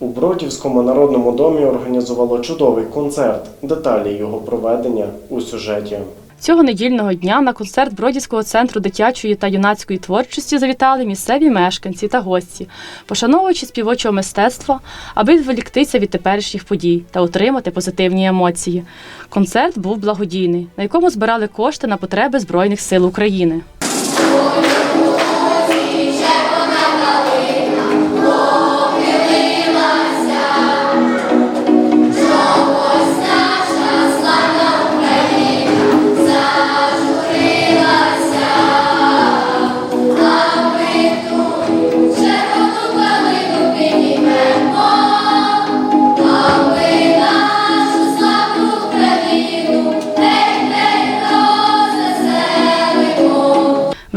У Бродівському народному домі організувало чудовий концерт. Деталі його проведення у сюжеті. Цього недільного дня на концерт Бродівського центру дитячої та юнацької творчості завітали місцеві мешканці та гості, пошановуючи співочого мистецтва, аби відволіктися від теперішніх подій та отримати позитивні емоції. Концерт був благодійний, на якому збирали кошти на потреби Збройних сил України.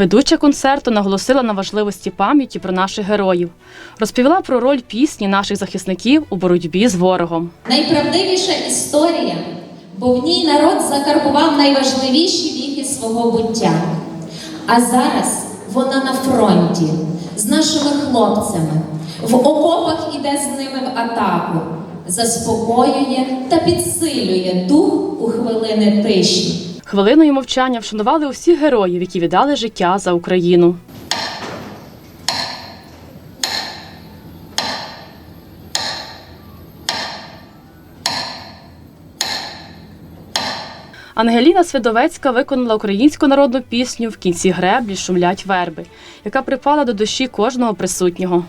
Ведуча концерту наголосила на важливості пам'яті про наших героїв, розповіла про роль пісні наших захисників у боротьбі з ворогом. Найправдивіша історія, бо в ній народ закарбував найважливіші віки свого буття. А зараз вона на фронті з нашими хлопцями, в окопах іде з ними в атаку, заспокоює та підсилює дух у хвилини тиші. Хвилиною мовчання вшанували усіх героїв, які віддали життя за Україну. Ангеліна Свидовецька виконала українську народну пісню В кінці греблі шумлять верби, яка припала до душі кожного присутнього.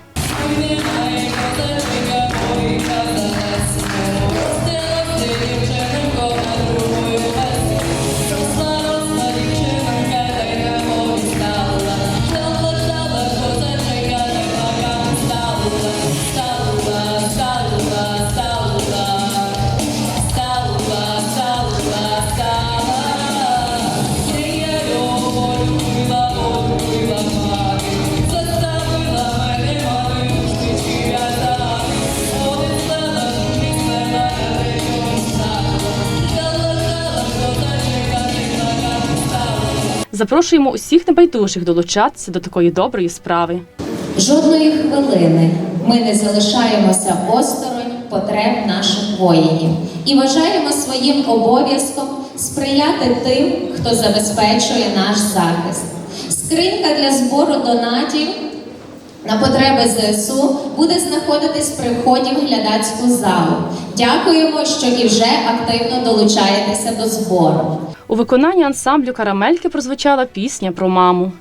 Запрошуємо усіх небайдужих долучатися до такої доброї справи. Жодної хвилини ми не залишаємося осторонь потреб наших воїнів і вважаємо своїм обов'язком сприяти тим, хто забезпечує наш захист. Скринька для збору донатів на потреби ЗСУ буде знаходитись при вході в глядацьку залу. Дякуємо, що і вже активно долучаєтеся до збору. У виконанні ансамблю Карамельки прозвучала пісня про маму.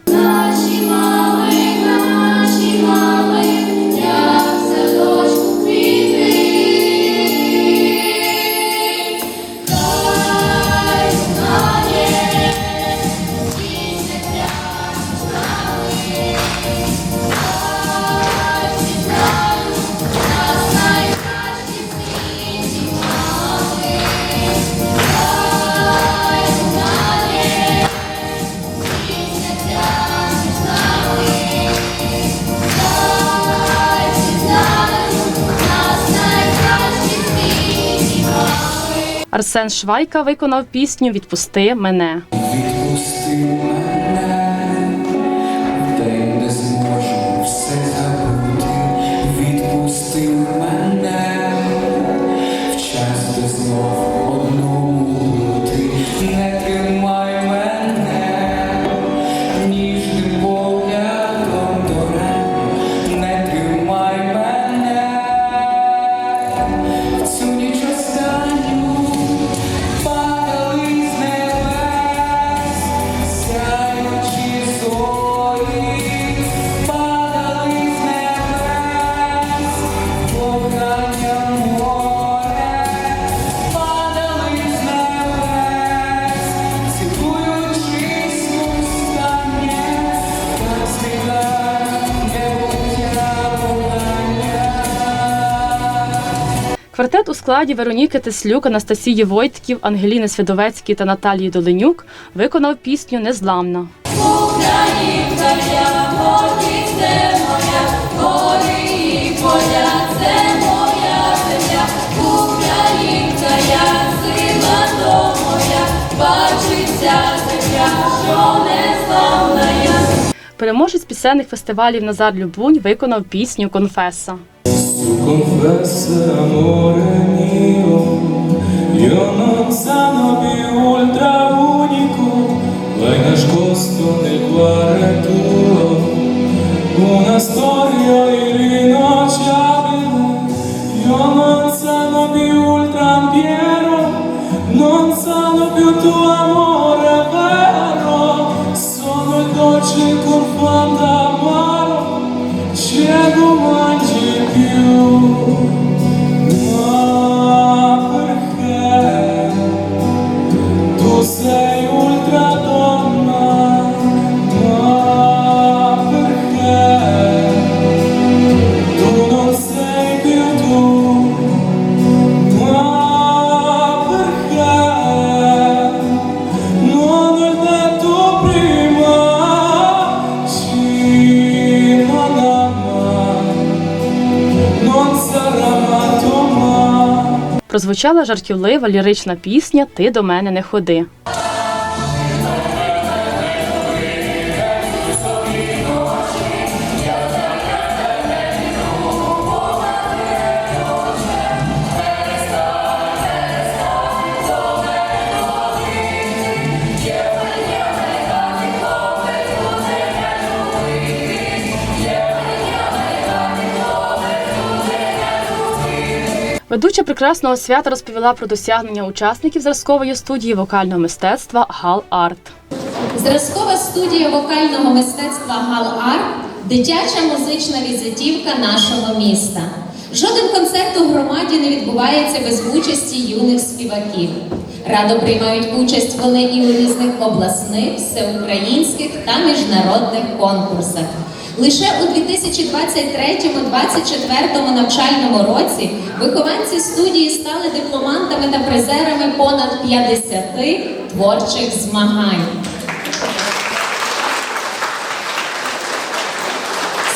Арсен Швайка виконав пісню Відпусти мене. Відпусти мене, Квартет у складі Вероніки Теслюк, Анастасії Войтків, Ангеліни Свідовецької та Наталії Доленюк виконав пісню Незламна. Українка я, гордість це моя, гори поля, це моя земля. Українка я, сила то моя, бачиться земля, що незламна я. Переможець пісенних фестивалів Назар Любунь виконав пісню Конфеса. Su confessa amore mio, io non sanno più Прозвучала жартівлива лірична пісня Ти до мене не ходи. Ведуча прекрасного свята розповіла про досягнення учасників зразкової студії вокального мистецтва Гал Арт. Зразкова студія вокального мистецтва Гал-Арт – дитяча музична візитівка нашого міста. Жоден концерт у громаді не відбувається без участі юних співаків. Радо приймають участь вони і у різних обласних, всеукраїнських та міжнародних конкурсах. Лише у 2023-2024 навчальному році вихованці студії стали дипломантами та призерами понад 50 творчих змагань.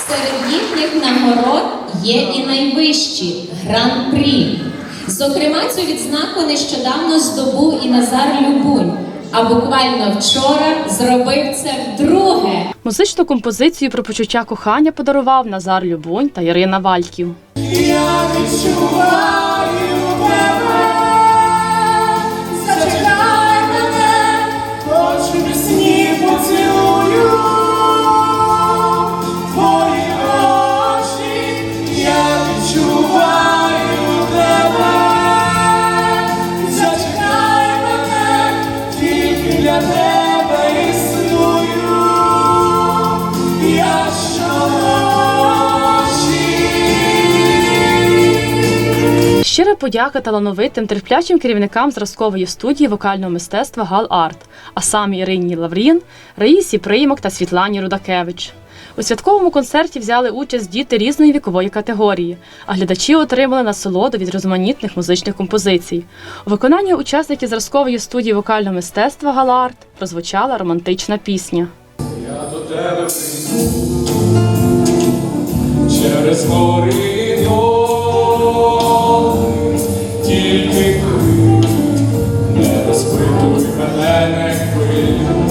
Серед їхніх нагород є і найвищі гран-прі. Зокрема, цю відзнаку нещодавно здобув і Назар Любунь, а буквально вчора зробив це вдруге. Музичну композицію про почуття кохання подарував Назар Любунь та Ірина Вальків. Я відчуваю Щира подяка талановитим терплячим керівникам зразкової студії вокального мистецтва Гал Арт, а саме Ірині Лаврін, Раїсі Приймок та Світлані Рудакевич. У святковому концерті взяли участь діти різної вікової категорії, а глядачі отримали насолоду від різноманітних музичних композицій. У виконанні учасників зразкової студії вокального мистецтва Гал Арт прозвучала романтична пісня. Я до тебе прийду через гори розпитуй мене не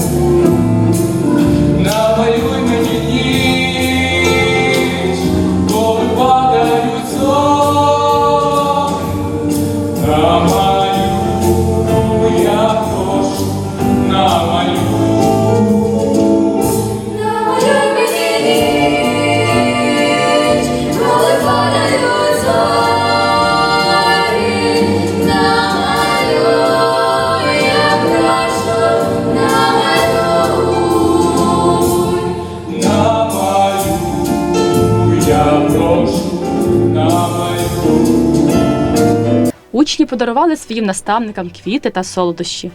Учні подарували своїм наставникам квіти та солодощі.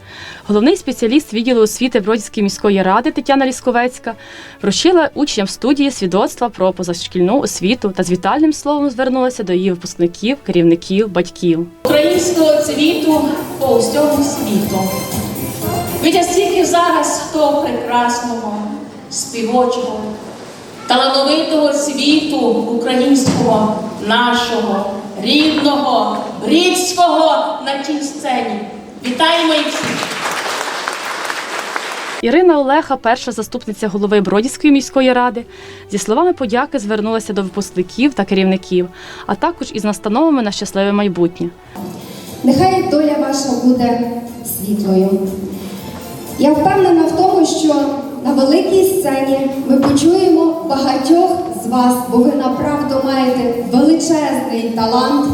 Головний спеціаліст відділу освіти Бродівської міської ради Тетяна Лісковецька вручила учням студії свідоцтва про позашкільну освіту та з вітальним словом звернулася до її випускників, керівників, батьків. українського цвіту по всьому світу. Видя стільки зараз того прекрасного, співочого, талановитого світу українського, нашого, рідного, брідського на тій сцені. Вітаємо їх всіх! Ірина Олеха, перша заступниця голови Бродівської міської ради, зі словами подяки звернулася до випускників та керівників, а також із настановами на щасливе майбутнє. Нехай доля ваша буде світлою. Я впевнена в тому, що на великій сцені ми почуємо багатьох вас, бо ви направду маєте величезний талант.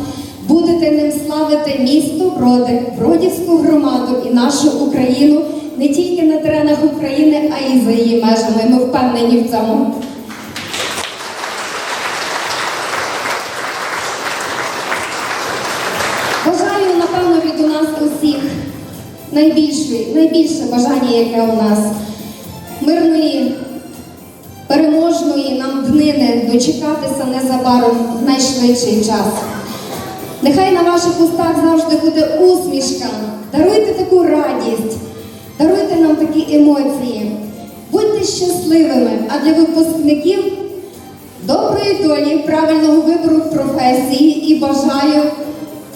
Будете ним славити місто Броди, Бродівську громаду і нашу Україну не тільки на теренах України, а й за її межами. Ми впевнені в цьому. Бажаю, напевно, від у нас усіх найбільше, найбільше бажання, яке у нас мирної, переможної нам днини дочекатися незабаром в найшвидший час. Нехай на ваших устах завжди буде усмішка. Даруйте таку радість, даруйте нам такі емоції. Будьте щасливими, а для випускників доброї долі, правильного вибору професії і бажаю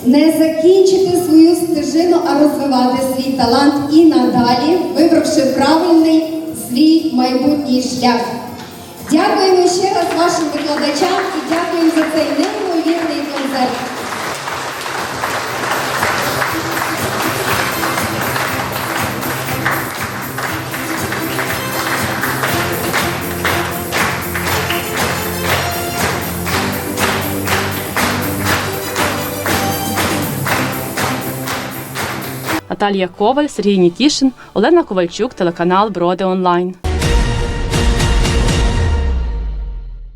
не закінчити свою стежину, а розвивати свій талант і надалі, вибравши правильний свій майбутній шлях. Дякуємо ще раз вашим викладачам і дякуємо за цей неймовірний концерт. Наталія Коваль, Сергій Нікішин, Олена Ковальчук, телеканал Броди Онлайн.